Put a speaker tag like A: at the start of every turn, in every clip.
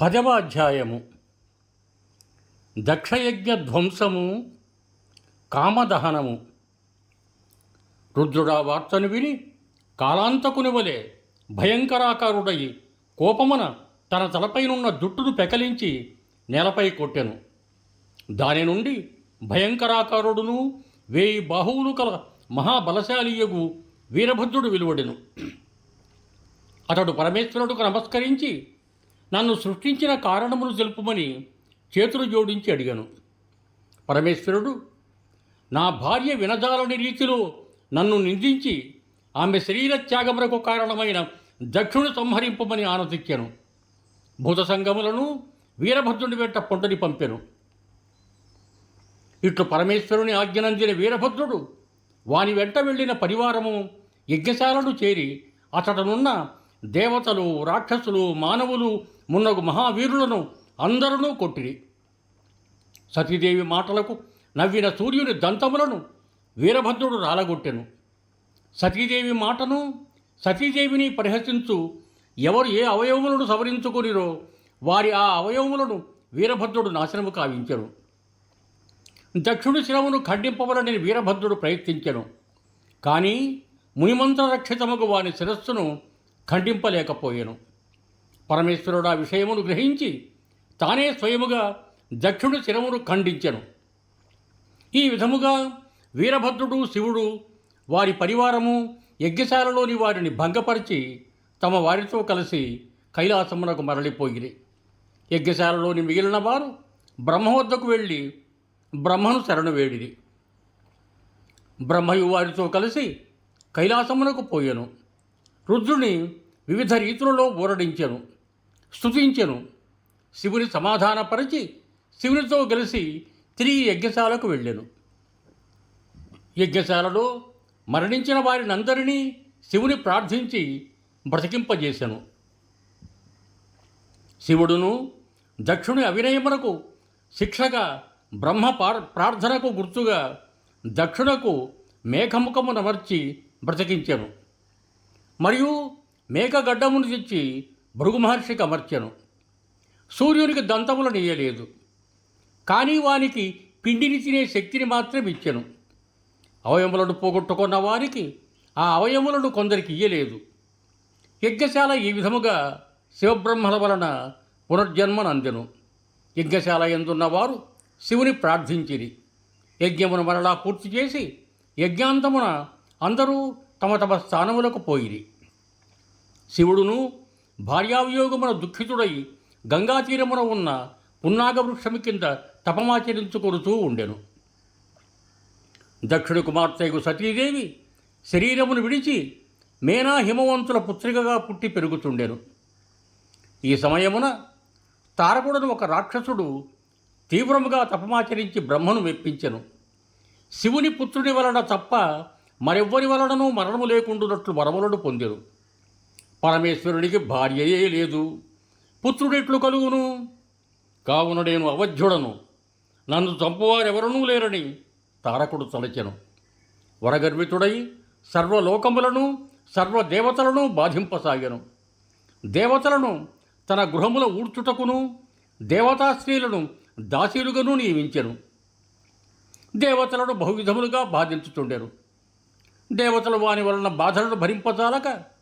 A: పదవ అధ్యాయము దక్షయజ్ఞ ధ్వంసము కామదహనము. రుద్రుడా వార్తను విని కాలాంతకుని వలె భయంకరాకారుడై కోపమున తన తలపైనున్న జుట్టును పెకలించి నేలపై కొట్టెను. దాని నుండి భయంకరాకారుడును వేయి బాహువులు కల మహాబలశాలియగు వీరభద్రుడు వెలువడెను. అతడు పరమేశ్వరుడుకు నమస్కరించి నన్ను సృష్టించిన కారణమును తెలుపుమని చేతులు జోడించి అడిగాను. పరమేశ్వరుడు నా భార్య వినజాలని రీతిలో నన్ను నిందించి ఆమె శరీర త్యాగములకు కారణమైన దక్షుణ సంహరింపమని ఆనందించాను. భూత సంగములను వీరభద్రుని వెంట పొండని పంపాను. ఇట్లు పరమేశ్వరుని ఆజ్ఞనందిన వీరభద్రుడు వాని వెంట వెళ్ళిన పరివారము యజ్ఞశాలను చేరి అతడనున్న దేవతలు రాక్షసులు మానవులు మున్నగు మహావీరులను అందరూ కొట్టిరి. సతీదేవి మాటలకు నవ్విన సూర్యుని దంతములను వీరభద్రుడు రాలగొట్టెను. సతీదేవి మాటను సతీదేవిని పరిహసించు ఎవరు ఏ అవయవములను సవరించుకొనిరో వారి ఆ అవయవములను వీరభద్రుడు నాశనము కావించెను. దక్షుడి శిరమును ఖండింపవలని వీరభద్రుడు ప్రయత్నించెను. కానీ మునిమంత్ర రక్షితముకు వాని శిరస్సును ఖండింపలేకపోయాను. పరమేశ్వరుడు ఆ విషయమును గ్రహించి తానే స్వయముగా దక్షుడి శిరమును ఖండించెను. ఈ విధముగా వీరభద్రుడు శివుడు వారి పరివారము యజ్ఞశాలలోని వారిని భంగపరిచి తమ వారితో కలిసి కైలాసమునకు మరలిపోయిరి. యజ్ఞశాలలోని మిగిలిన వారు బ్రహ్మ వద్దకు వెళ్ళి బ్రహ్మను శరణు వేడిరి. బ్రహ్మయు వారితో కలిసి కైలాసమునకు పోయెను. రుద్రుని వివిధ రీతులలో ఊరడించెను. స్థుతించెను శివుని సమాధానపరిచి శివునితో కలిసి తిరిగి యజ్ఞశాలకు వెళ్ళెను. యజ్ఞశాలలో మరణించిన వారినందరినీ శివుని ప్రార్థించి బ్రతికింపజేశాను శివుడును దక్షుని అవినయమునకు శిక్షగా బ్రహ్మ పార్- ప్రార్థనకు గుర్తుగా దక్షునకు మేఘముఖము నమర్చి బ్రతికించెను. మరియు మేఘగడ్డమును తెచ్చి భృగు మహర్షికి అమర్చెను. సూర్యునికి దంతములు నీయలేదు. కానీ వానికి పిండిని తినే శక్తిని మాత్రం ఇచ్చెను. అవయములను పోగొట్టుకున్న వారికి ఆ అవయములను కొందరికి ఇయ్యలేదు. యజ్ఞశాల ఈ విధముగా శివబ్రహ్మల వలన పునర్జన్మనందెను. యజ్ఞశాల ఎందున్నవారు శివుని ప్రార్థించిరి. యజ్ఞమును మరలా పూర్తి చేసి యజ్ఞాంతమున అందరూ తమ తమ స్థానములకు పోయిరి. శివుడును భార్యావియోగమున దుఃఖితుడై గంగాతీరమున ఉన్న పున్నాగ వృక్షము కింద తపమాచరించుకొనుతూ ఉండెను. దక్షిణ కుమార్తెకు సతీదేవి శరీరమును విడిచి మేనా హిమవంతుల పుత్రికగా పుట్టి పెరుగుతుండెను. ఈ సమయమున తారకుడను ఒక రాక్షసుడు తీవ్రముగా తపమాచరించి బ్రహ్మను మెప్పించెను. శివుని పుత్రుని వలన తప్ప మరెవ్వరి వలననూ మరణము లేకుండునట్లు వరములను పొందెను. పరమేశ్వరునికి భార్యయే లేదు. పుత్రుడెట్లు కలుగును. కావున నేను అవధ్యుడను. నన్ను చంపువారెవరనూ లేరని తారకుడు తలచెను. వరగర్వితుడై సర్వలోకములను సర్వదేవతలను బాధింపసాగాను. దేవతలను తన గృహముల ఊడ్చుటకును దేవతా స్త్రీలను దాసీలుగాను నియమించెను. దేవతలను బహువిధములుగా బాధించుతుండెను దేవతలు వాని వలన బాధలను భరింపజాలక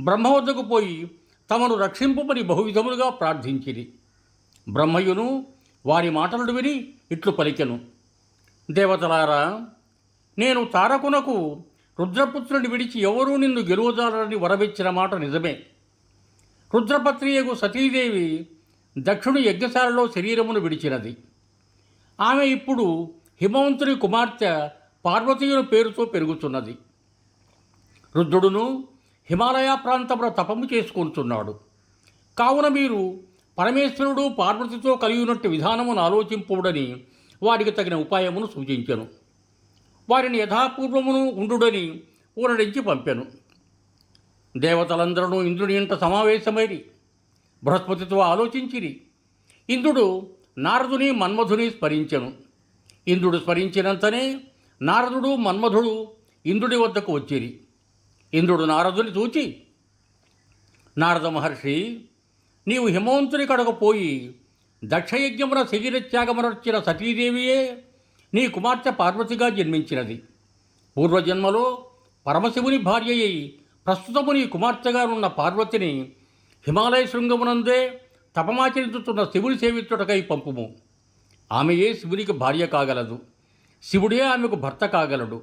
A: బ్రహ్మవద్దకు పోయి తమను రక్షింపమని బహువిధములుగా ప్రార్థించిరి. బ్రహ్మయును వారి మాటలను విని ఇట్లు పలికెను. దేవతలారా నేను తారకునకు రుద్రపుత్రుని విడిచి ఎవరూ నిన్ను గెలువజాలని వరవిచ్చిన మాట నిజమే. రుద్రపత్రియకు సతీదేవి దక్షుని యజ్ఞశాలలో శరీరమును విడిచినది. ఆమె ఇప్పుడు హిమవంతుని కుమార్తె పార్వతీయుల పేరుతో పెరుగుతున్నది. రుద్రుడును హిమాలయ ప్రాంతంలో తపము చేసుకుంటున్నాడు కావున మీరు పరమేశ్వరుడు పార్వతితో కలిగి ఉన్నట్టు విధానమును ఆలోచింపుడని వారికి తగిన ఉపాయమును సూచించను. వారిని యథాపూర్వమును ఉండుడని ఊరడించి పంపాను. దేవతలందరూ ఇంద్రుని ఇంట సమావేశమైరి బృహస్పతితో ఆలోచించిరి. ఇంద్రుడు నారదుని మన్మధుని స్మరించెను. ఇంద్రుడు స్మరించినంతనే నారదుడు మన్మధుడు ఇంద్రుడి వద్దకు వచ్చిరి. ఇంద్రుడు నారదుని చూచి నారద మహర్షి నీవు హిమవంతుని కడకు పోయి దక్షయజ్ఞమున శరీరత్యాగమునర్చిన సతీదేవియే నీ కుమార్తె పార్వతిగా జన్మించినది. పూర్వజన్మలో పరమశివుని భార్య అయి ప్రస్తుతము నీ కుమార్తెగా ఉన్న పార్వతిని హిమాలయ శృంగమునందే తపమాచరించుతున్న శివుని సేవితుడకై పంపుము. ఆమెయే శివునికి భార్య కాగలదు. శివుడే ఆమెకు భర్త కాగలడు.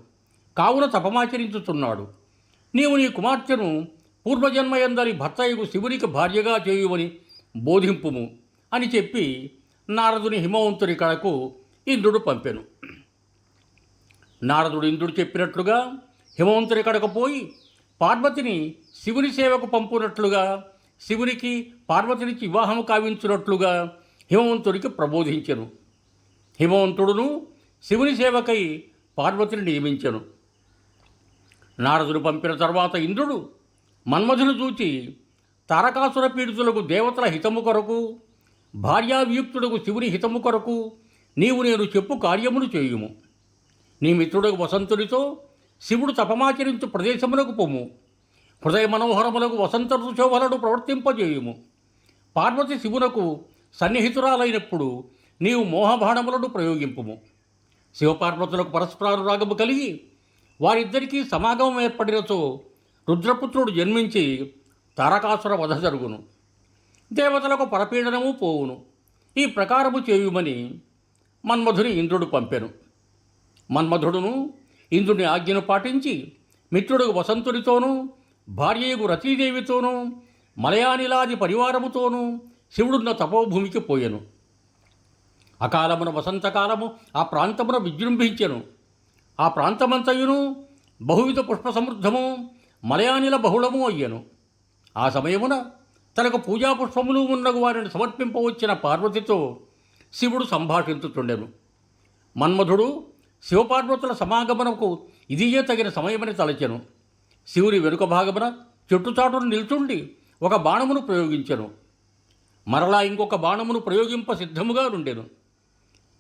A: కావున తపమాచరించుతున్నాడు. నీవు నీ కుమార్తెను పూర్వజన్మయందరి భర్తయ్యకు శివునికి భార్యగా చేయువని బోధింపుము అని చెప్పి నారదుని హిమవంతుని కడకు ఇంద్రుడు పంపెను. నారదుడు ఇంద్రుడు చెప్పినట్లుగా హిమవంతుని కడకు పోయి పార్వతిని శివుని సేవకు పంపునట్లుగా శివునికి పార్వతినిచ్చి వివాహము కావించున్నట్లుగా హిమవంతుడికి ప్రబోధించెను. హిమవంతుడును శివుని సేవకై పార్వతిని నియమించెను. నారదుడు పంపిన తర్వాత ఇంద్రుడు మన్మధుని చూచి తారకాసుర పీడితులకు దేవతల హితము కొరకు భార్యావియుక్తుడకు శివుని హితము కొరకు నీవు నేను చెప్పు కార్యమును చేయుము. నీ మిత్రుడకు వసంతుడితో శివుడు తపమాచరించు ప్రదేశమునకు పొమ్ము హృదయ మనోహరములకు వసంత ఋషోభలను ప్రవర్తింపజేయుము. పార్వతి శివునకు సన్నిహితురాలైనప్పుడు నీవు మోహబాణములను ప్రయోగింపుము. శివపార్వతులకు పరస్పరానురాగము కలిగి వారిద్దరికీ సమాగమం ఏర్పడినచో రుద్రపుత్రుడు జన్మించి తారకాసుర వధ జరుగును. దేవతలకు పరపీడనము పోవును. ఈ ప్రకారము చేయుమని మన్మధుని ఇంద్రుడు పంపెను. మన్మధుడును ఇంద్రుని ఆజ్ఞను పాటించి మిత్రుడు వసంతుడితోనూ భార్యకు రతీదేవితోనూ మలయానిలాది పరివారముతోనూ శివుడున్న తపోభూమికి పోయెను. అకాలమున వసంతకాలము ఆ ప్రాంతమున విజృంభించెను. ఆ ప్రాంతమంతయును బహువిధ పుష్ప సమృద్ధము మలయానిల బహుళము అయ్యను. ఆ సమయమున తనకు పూజా పుష్పములు ఉన్నగు వారిని సమర్పింపవచ్చిన పార్వతితో శివుడు సంభాషించుచుండెను. మన్మధుడు శివపార్వతుల సమాగమనకు ఇదియే తగిన సమయమని తలచెను. శివుని వెనుక భాగమున చెట్టుచాటును నిల్చుండి ఒక బాణమును ప్రయోగించెను. మరలా ఇంకొక బాణమును ప్రయోగింప సిద్ధముగా నుండెను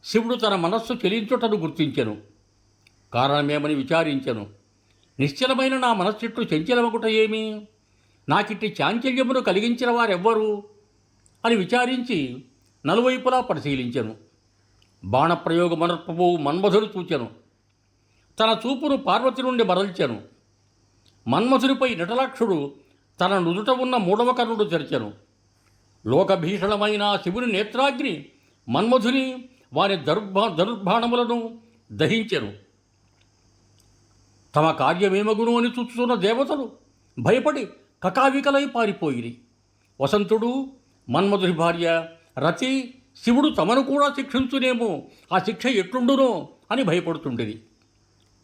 A: శివుడు తన మనస్సు చెలించుటను గుర్తించెను. కారణమేమని విచారించెను. నిశ్చలమైన నా మనస్సిట్టు చంచలమగుట ఏమి? నాకిట్టి చాంచల్యమును కలిగించిన వారెవ్వరు? అని విచారించి నలువైపులా పరిశీలించెను. బాణప్రయోగమనర్పబో మన్మధుడు చూచెను. తన చూపును పార్వతి నుండి మరల్చెను. మన్మధునిపై నటలాక్షుడు తన నుదుట ఉన్న మూడవ కర్ణుడు తెరిచెను లోకభీషణమైన శివుని నేత్రాగ్ని మన్మధుని వారి దర్భ దర్భాణములను దహించెను. తమ కార్యమేమగును అని చూస్తున్న దేవతలు భయపడి కకావికలై పారిపోయిరి. వసంతుడు మన్మధుడి భార్య రతి శివుడు తమను కూడా శిక్షించునేమో ఆ శిక్ష ఎట్లుండునో అని భయపడుతుండేది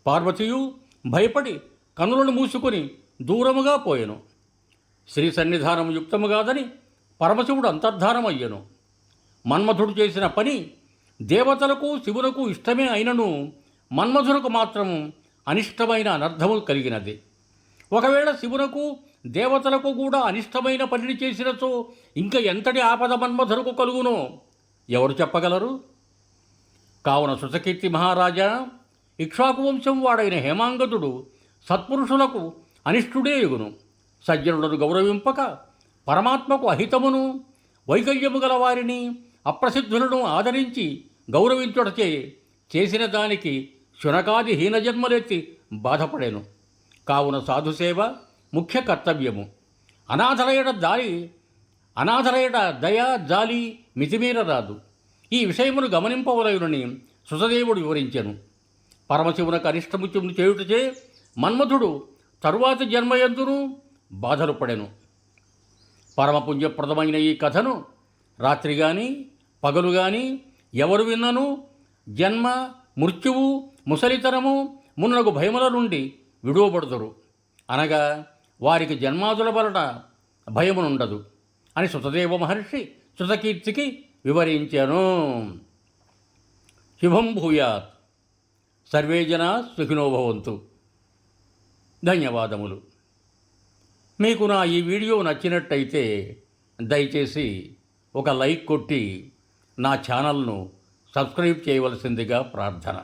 A: పార్వతియు భయపడి కనులను మూసుకొని దూరముగా పోయెను. శ్రీ సన్నిధానం యుక్తము కాదని పరమశివుడు అంతర్ధానమయ్యను. మన్మధుడు చేసిన పని దేవతలకు శివునకు ఇష్టమే అయినను మన్మధులకు మాత్రం అనిష్టమైన అనర్థములు కలిగినది. ఒకవేళ శివునకు దేవతలకు కూడా అనిష్టమైన పనిని చేసినచో ఇంకా ఎంతటి ఆపద మన్మధులకు కలుగునో? ఎవరు చెప్పగలరు? కావున సుతకీర్తి మహారాజా ఇక్ష్వాకు వంశం వాడైన హేమాంగదుడు సత్పురుషులకు అనిష్టుడే ఎగును. సజ్జనులను గౌరవింపక పరమాత్మకు అహితమును వైకల్యము గల వారిని అప్రసిద్ధులను ఆదరించి గౌరవించుటచే చేసిన దానికి శునకాది హీనజన్మలెత్తి బాధపడెను. కావున సాధుసేవ ముఖ్య కర్తవ్యము. అనాథలయడ దారి అనాథలయడ దయా జాలి మితిమీరరాదు. ఈ విషయమును గమనింపవలయునని సుతదేవుడు వివరించెను. పరమశివునకు అరిష్టముత్యమును చేయుటచే మన్మధుడు తరువాతి జన్మయందును బాధలు పడెను. పరమపుణ్యప్రదమైన ఈ కథను రాత్రి కానీ పగలు కానీ ఎవరు విన్నను? జన్మ మృత్యువు ముసలితనము మున్నగు భయముల నుండి విడువబడుదురు. అనగా వారికి జన్మాదుల వలన భయమునుండదు అని సుతదేవ మహర్షి శృతకీర్తికి వివరించాను. శుభం భూయాత్. సర్వే జనా ధన్యవాదములు. మీకు నా ఈ వీడియో నచ్చినట్టయితే దయచేసి ఒక లైక్ కొట్టి నా ఛానల్ను సబ్స్క్రైబ్ చేయవలసిందిగా ప్రార్థన.